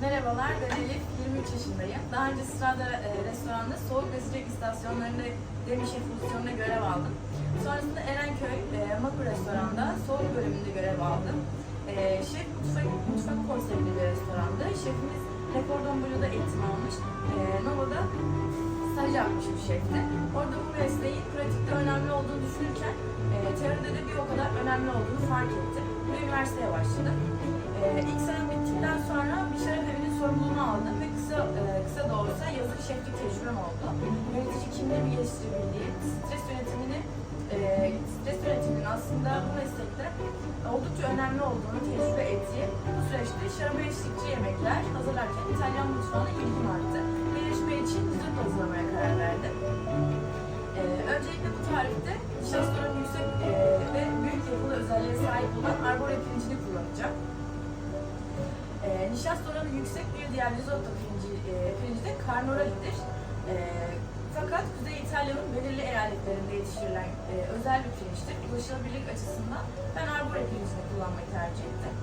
Merhabalar, ben Elif, 23 yaşındayım. Daha önce Strada e, restoranda soğuk ve sıcak istasyonlarında demi şef görev aldım. Sonrasında Erenköy e, Maku restoranda soğuk bölümünde görev aldım. E, şef mutfak, mutfak konseptli bir restoranda. Şefimiz Le Cordon Bleu'da eğitim almış. E, Nova'da staj yapmış bir şefti. Orada bu pratikte önemli olduğunu düşünürken e, teoride de bir o kadar önemli olduğunu fark ettim. Ve üniversiteye başladım. E, ilk senem bittikten sonra bir şarap evinin sorumluluğunu aldım ve kısa e, kısa da olsa yazık şeflik tecrübem oldu. Yönetici kimleri geliştirebildiğim, stres yönetimini e, stres yönetiminin aslında bu meslekte oldukça önemli olduğunu tecrübe ettiğim bu süreçte şaraba eşlikçi yemekler hazırlarken İtalyan mutfağına ilgim arttı. Ve yarışma için dessert hazırlamaya karar verdim. Ee, öncelikle bu tarifte nişastaların yüksek e, ve büyük yapılı özelliğe sahip olan arbore pirincini kullanacağım. E, nişasta oranı yüksek bir diğer risotto pirinci, e, pirinci de carnaroli'dir. E, fakat Kuzey İtalya'nın belirli eyaletlerinde yetiştirilen e, özel bir pirinçtir. Ulaşılabilirlik açısından ben arbore pirincini kullanmayı tercih ettim.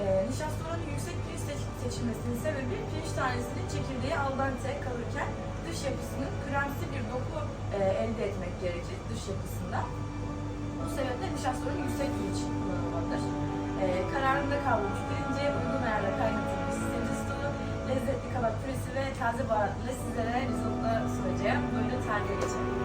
E, nişasta oranı yüksek pirinç seç- seçilmesinin sebebi pirinç tanesinin çekirdeği al dente kalırken dış yapısının kremsi bir doku e, elde etmek gerekir dış yapısında. Bu sebeple nişasta oranı yüksek pirinç kullanılmalıdır. E, kararında kavrulmuş pirince uygun ayarla kaynatılmış sence stolu, lezzetli kabak püresi ve taze baharat ile sizlere risotto sunacağım. Buyurun tarife geçelim.